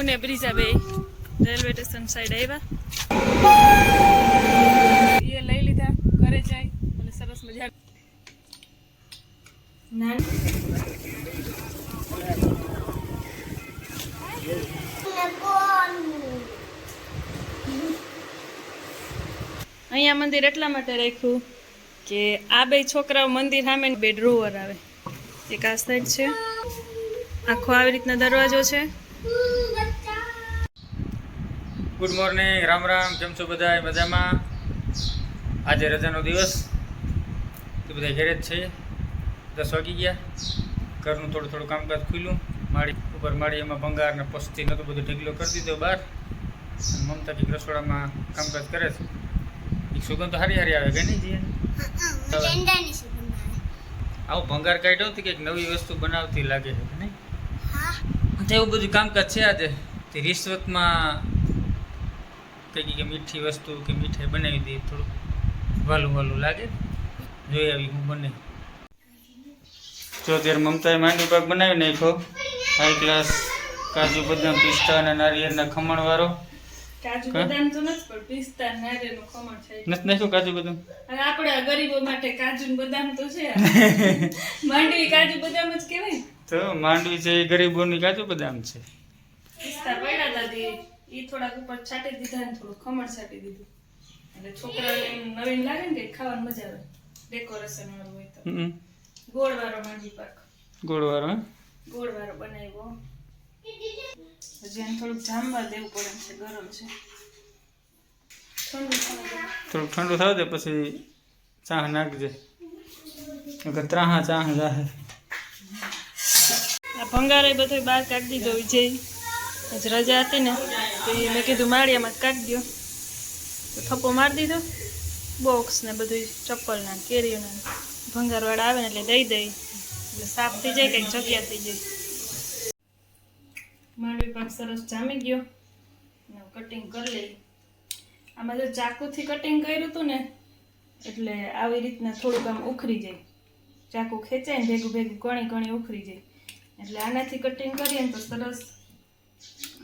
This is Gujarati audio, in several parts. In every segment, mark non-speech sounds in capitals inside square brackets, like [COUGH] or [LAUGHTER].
હું ને બ્રિજા બે રેલવે સ્ટેશન સાઈડ આવ્યા એ લઈ લીધા ઘરે જાય અને સરસ મજા અહીંયા મંદિર એટલા માટે રાખ્યું કે આ બે છોકરાઓ મંદિર સામે બે ડ્રોવર આવે. એક આ સાઈડ છે. આખો આવી રીતના દરવાજો છે. ગુડ મોર્નિંગ રામ રામ કેમ છો બધા મજામાં? આજે રજાનો દિવસ. તો બધા ઘેરે જ છે. દસ વાગી ગયા. ઘરનું થોડું થોડું કામકાજ ખુલ્યું. માળી ઉપર માળી એમાં ભંગાર ને પસ્તી નતું બધું ઢીકલો કરી દીધો બહાર. અને મમતા કંઈક રસોડામાં કામકાજ કરે છે. એક સુગંધ તો હારી હારી આવે કે નહીં જીએ? આવું. ભંગાર કાઢ્યો હતી કંઈક નવી વસ્તુ બનાવતી લાગે છે કે નહીં? તો એવું બધું કામકાજ છે આજે? તે રિશ્વતમાં કંઈક કે મીઠી વસ્તુ કે મીઠાઈ બનાવી દઈએ થોડું વાલું વાલું લાગે. જોઈ આવી હું બને. જો અત્યારે મમતાએ માંડવી પાક બનાવી નાખ્યો. હાઈ ક્લાસ કાજુ બદામ પિસ્તા અને નારિયેળના ખમણ વાળો કાજુ બદામ તો નથી પણ પિસ્તા નારિયેળનું ખમણ છે. નથી નાખ્યું કાજુ બદામ? અને આપણે ગરીબો માટે કાજુ બદામ તો છે. [LAUGHS] માંડવી કાજુ બદામ જ કહેવાય તો માંડવી છે એ ગરીબોની કાજુ બદામ છે. પિસ્તા પડ્યા દાદી. એ થોડાક ઉપર છાંટી દીધા ને થોડું ખમણ છાંટી દીધું. એટલે છોકરાઓને એમ નવીન લાગે ને કે ખાવાની મજા આવે. ડેકોરેશન વાળું હોય તો. ગોળ વાળો પાક. ગોળ વાળો ગોળ વાળો બનાવ્યો. હજી એને થોડુંક જામવા દેવું પડે છે ગરમ છે. થોડુંક ઠંડુ થવા દે પછી ચાહ નાખજે. અગર ત્રાહા ચાહ જાહે. આ ભંગારે બધું બહાર કાઢી દીધો વિજય. આજ રજા હતી ને. તો એ મેં કીધું માળિયામાં જ કાઢી દો તો થપ્પો મારી દીધો. બોક્સ ને બધું કેરીઓના ભંગાર ભંગારવાળા આવે ને એટલે દઈ દઈ. એટલે સાફ થઈ જાય કંઈક જગ્યા થઈ જાય. માંડવી પાક સરસ જામી ગયો. કટિંગ કરી લઈ. આમાં જો ચાકુથી કટિંગ કર્યું હતું ને, એટલે આવી રીતના થોડુંક આમ ઉખરી જાય. ચાકુ ખેંચાય ને ભેગું ભેગું કણી કણી ઉખરી જાય. એટલે આનાથી કટિંગ કરીએ ને તો સરસ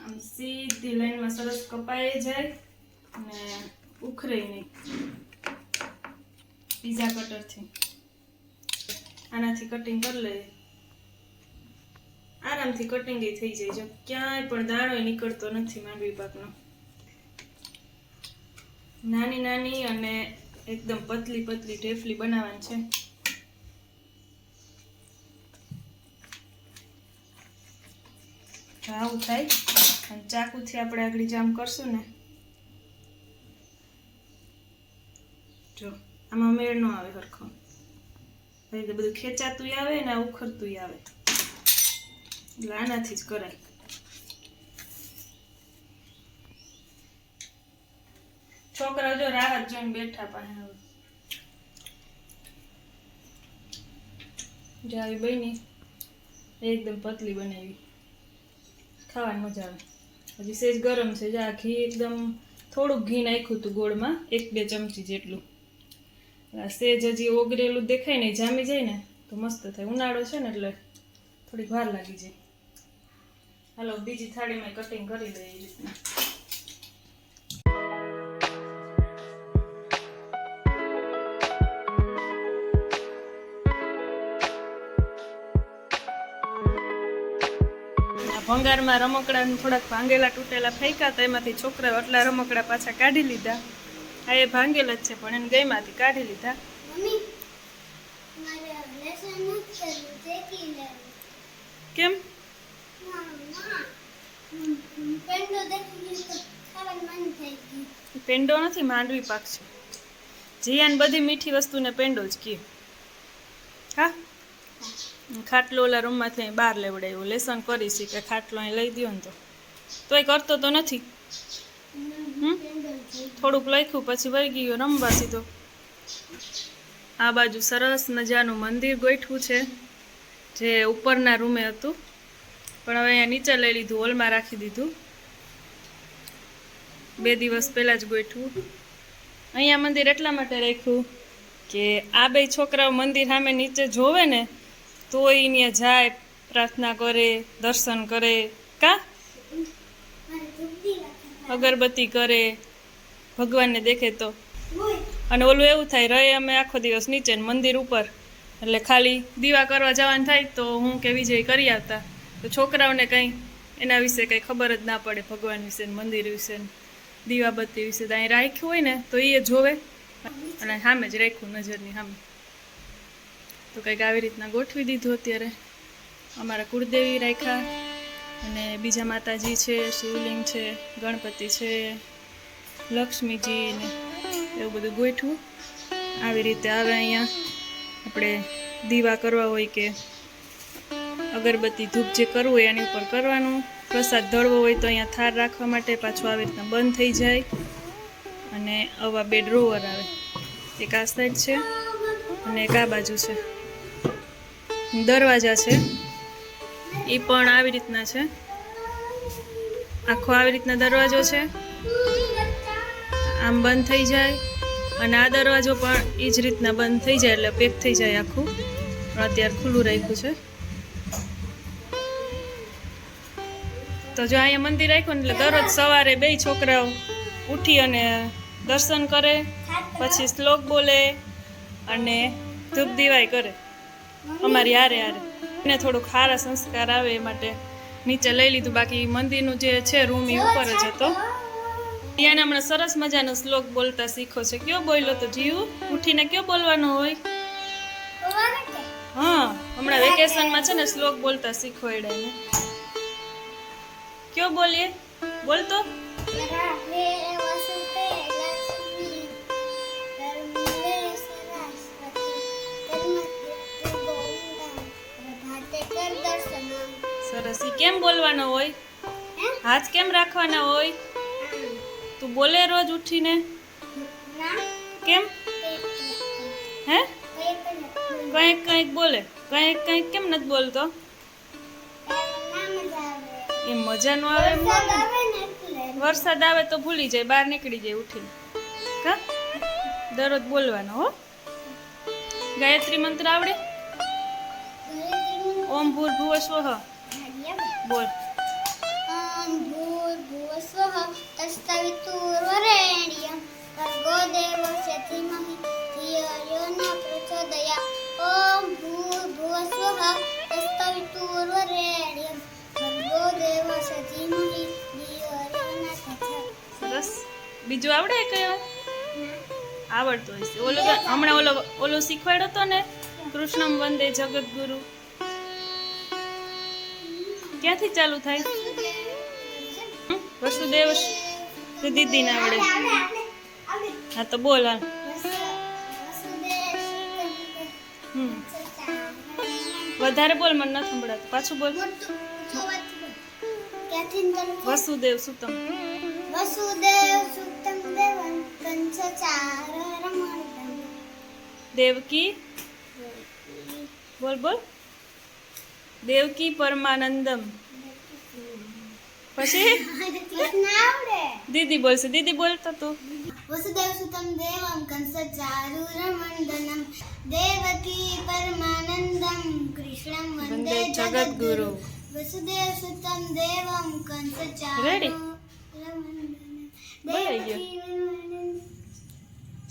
સીધી લાઈનમાં સરસ કપાઈ જાય અને ઉખરે નહીં. પીઝા કટરથી. આનાથી કટિંગ કરી લઈએ. આરામથી કટિંગ થઈ જાય. જો ક્યાંય પણ દાણો નીકળતો નથી માંડવી પાકનો. નાની નાની અને એકદમ પતલી પતલી ઢેફલી બનાવવાની છે. આવું થાય. ચાકુથી આપણે આગળ જામ કરશું ને? જો, આમાં મેળ ન આવે સરખો. એટલે બધું ખેંચાતું આવે ને આ ઉખરતું આવે. એટલે આનાથી જ કરાય. છોકરા જો રાહત જોઈને બેઠા પાસે હવે. આવી બની, એકદમ પતલી બનાવી. ખાવાની મજા આવે. હજી સેજ ગરમ છે. જા ઘી એકદમ થોડુંક ઘી નાખ્યું હતું ગોળમાં, એક બે ચમચી જેટલું. આ સેજ હજી ઓગરેલું દેખાય ને જામી જાય ને, તો મસ્ત થાય. ઉનાળો છે ને એટલે થોડીક વાર લાગી જાય. હાલો, બીજી થાળીમાં કટિંગ કરી લઈએ. એ રીતના ભંગારમાં રમકડા થોડાક ભાંગેલા તૂટેલા ફેંકા તો એમાંથી છોકરાઓ એટલા રમકડા પાછા કાઢી લીધા. આ એ ભાંગેલા જ છે પણ એને ગઈમાંથી કાઢી લીધા. કેમ? પેંડો નથી માંડવી પાક છે. જીયાન બધી મીઠી વસ્તુને પેંડો જ કહે. હા ખાટલો ઓલા રૂમમાંથી અહીં બહાર લેવડાવ્યું લેસન કરીશ કે ખાટલો અહીં લઈ દો ને તો. તોય કરતો તો નથી. થોડુંક લખ્યું પછી વહી ગયું રમવા સીધો આ બાજુ સરસ મજાનું મંદિર ગોઠવું છે, જે ઉપરના રૂમે હતું. પણ હવે અહીંયા નીચે લઈ લીધું, હોલમાં રાખી દીધું. બે દિવસ પહેલાં જ ગોઠવું. અહીંયા મંદિર એટલા માટે રાખ્યું કે આ બે છોકરાઓ મંદિર સામે નીચે જોવે ને તો અહીંયા જાય, પ્રાર્થના કરે, દર્શન કરે. કા? અગરબત્તી કરે. ભગવાનને દેખે તો. અને ઓલું એવું થાય, રહે અમે આખો દિવસ નીચે મંદિર ઉપર. એટલે ખાલી દીવા કરવા જવાનું થાય તો હું કે વિજય કરી આવતા. તો છોકરાઓને કંઈ એના વિશે કંઈ ખબર જ ના પડે ભગવાન વિશે મંદિર વિશે દીવાબત્તી વિશે તો અહીં રાખ્યું હોય ને તો એ જોવે. અને સામે જ રાખ્યું નજરની સામે. તો કંઈક આવી રીતના ગોઠવી દીધું અત્યારે. અમારા કુળદેવી રાખ્યા અને બીજા માતાજી છે, શિવલિંગ છે, ગણપતિ છે, લક્ષ્મીજી ને એવું બધું ગોઠવું. આવી રીતે આવે અહીંયા. આપણે દીવા કરવા હોય કે અગરબત્તી ધૂપ જે કરવું હોય એની ઉપર કરવાનું. પ્રસાદ ધળવો હોય તો અહીંયા થાર રાખવા માટે પાછું આવી રીતના બંધ થઈ જાય. અને આવા બે ડ્રોવર આવે. એક આ સાઈડ છે અને એક આ બાજુ છે. દરવાજા છે. એ પણ આવી રીતના છે. આખો આવી રીતના દરવાજો છે. આમ બંધ થઈ જાય. અને આ દરવાજો પણ એ જ રીતના બંધ થઈ જાય એટલે પેક થઈ જાય આખું. પણ અત્યારે ખુલ્લું રાખ્યું છે. તો જો અહીંયા મંદિર રાખ્યું ને એટલે દરરોજ સવારે બે છોકરાઓ ઉઠી અને દર્શન કરે, પછી શ્લોક બોલે અને ધૂપ દિવાય કરે. અમારી હારે હારે. એને થોડુંક સારા સંસ્કાર આવે એ માટે નીચે લઈ લીધું. બાકી મંદિરનું જે છે રૂમ એ ઉપર જ હતો. ત્યાં હમણાં સરસ મજાનો શ્લોક બોલતા શીખો છે. કયો બોલ્યો તો જીવ? ઉઠીને કયો બોલવાનો હોય? હા, હમણાં વેકેશનમાં છે ને શ્લોક બોલતા શીખો એને. કયો બોલીએ? બોલતો બોલવાનો હોય? હાથ કેમ રાખવાના હોય? તું બોલે રોજ ઉઠીને. કેમ? હે? કંઈક કંઈક બોલે. કંઈક કંઈક કેમ નથી બોલતો? એ મજા નો આવે ન વરસાદ આવે વરસાદ આવે તો ભૂલી જાય બહાર નીકળી જાય ઉઠીને. કા? દરરોજ બોલવાનો હો. ગાયત્રી મંત્ર આવડે? ઓમ ભૂર ભુવ સ્વહ બોલ. ભૂર્ભુવસ્વઃ તસ્તવિતુર્વરેણ્યં ભર્ગો દેવો ધીમહિ ધિયો ન પ્રચોદયા. ઓમ ભૂર્ભુવસ્વઃ તસ્તવિતુર્વરેણ્યં ભર્ગો દેવો ધીમહિ ધિયો ન સરસ. બીજું આવડે કયો? આવડતો હશે. ઓલો હમણાં ઓલો ઓલો શીખવાડ્યો હતો ને? કૃષ્ણમ વંદે જગદગુરુ. ક્યાંથી ચાલુ થાય? હમ? વસુદેવ તો દીદીને આવડે. હા તો બોલ હાલ હમ. વધારે બોલ મને નથી સંભળાતું. પાછું બોલ. વસુદેવ સુતમ. વસુદેવ સુતમ દેવં કંસચારરમણિતમ દેવકી? બોલ બોલ. દેવકી પરમાનંદમ. પછી? દીદી બોલશે. દીદી બોલતો તું. વસુદેવ સુતમ દેવમ કંસચારુરમંડનમ દેવકી પરમાનંદમ કૃષ્ણમ વંદે જગદ્ગુરુ. વસુદેવ સુતમ દેવમ કંસ કંસચારુરમંડનમ.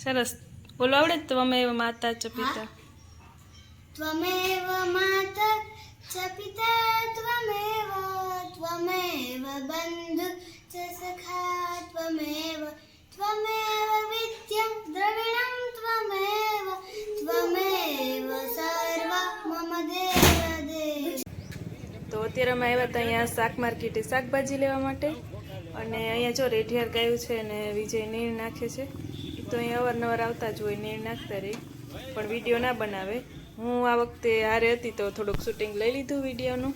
સરસ. બોલો આવડે ત્વમેવ માતા ચ પિતા. ત્વમેવ માતા ચ पिता त्वमेव त्वमेव बन्धु, च सखा त्वमेव। त्वमेव વિદ્યા द्रविणं त्वमेव त्वमेव सर्व मम देव દેવ તો આવ્યા હતા અહીંયા શાક માર્કેટે શાકભાજી લેવા માટે. અને અહીંયા જો રેઢિયાર ગાયું છે અને વિજય નીણ નાખે છે. એ તો અહીંયા અવારનવાર આવતા જ હોય, નીણ નાખતા રહે પણ વીડિયો ના બનાવે. હું આ વખતે હારે હતી તો થોડુંક શૂટિંગ લઈ લીધું વિડીયોનું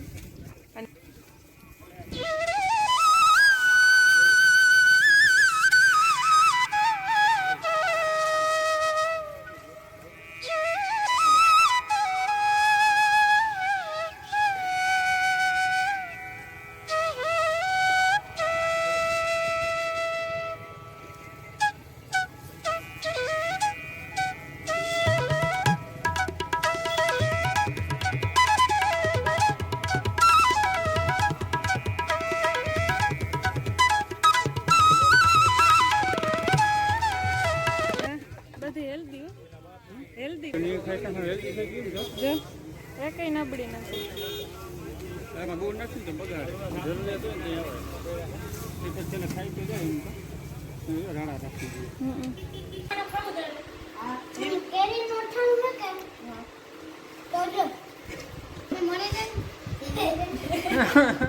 જો એ કઈ નબળી નથી એમાં બહુ નથી તો બગાડે જરૂરિયાત હોય ને આવે એ પછી તેને ખાઈ તો જાય એમ તો એ રાણા રાખવી જોઈએ હમ. ન કે? તો જો. મને કઈ- [LAUGHS]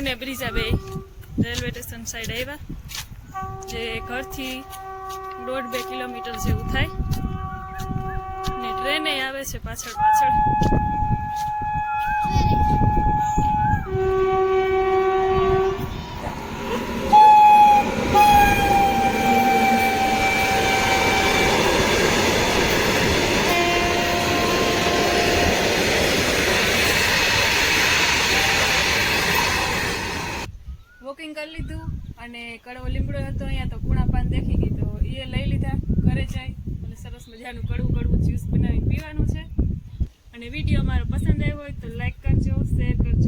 હું ને બ્રિજા બે રેલવે સ્ટેશન સાઈડ આવ્યા. જે ઘરથી દોઢ બે કિલોમીટર જેવું થાય. ને ટ્રેને આવે છે પાછળ પાછળ વોકિંગ કરી લીધું અને કડવો લીમડો હતો, અહીંયા તો કુણા પાન દેખી ગઈ, તો એ લઈ લીધા ઘરે જાય. અને સરસ મજાનું કડવું કડવું જ્યુસ બનાવીને પીવાનું છે. અને વીડિયો મારો પસંદ આવ્યો હોય તો લાઈક કરજો, શેર કરજો.